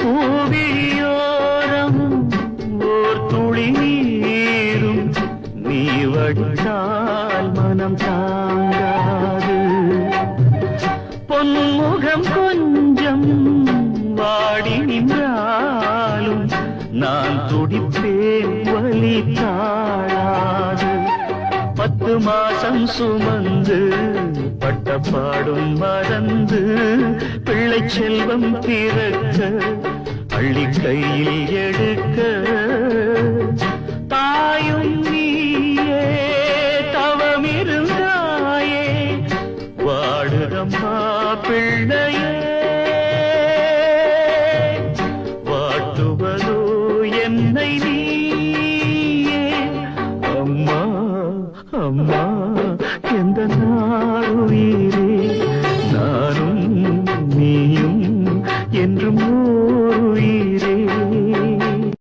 பூவிழியோரம் ஓர் துளி நீரும் நீ வடித்தால் மனம் தாங்காது. பொன்முகம் கொஞ்சம் வாடி நின்றாலும் நான் துடிப்பேன் வலி தாழாது. பத்து மாசம் சுமந்து பாடும் மறந்து பிள்ளை செல்வம் பிறக்க பள்ளி கையில் எடுக்க. தாயும் நீயே தவமிருந்தாயே வாடுதம்மா பிள்ளையே. வாட்டுவதோ என்னை நீ அம்மா அம்மா என்றும்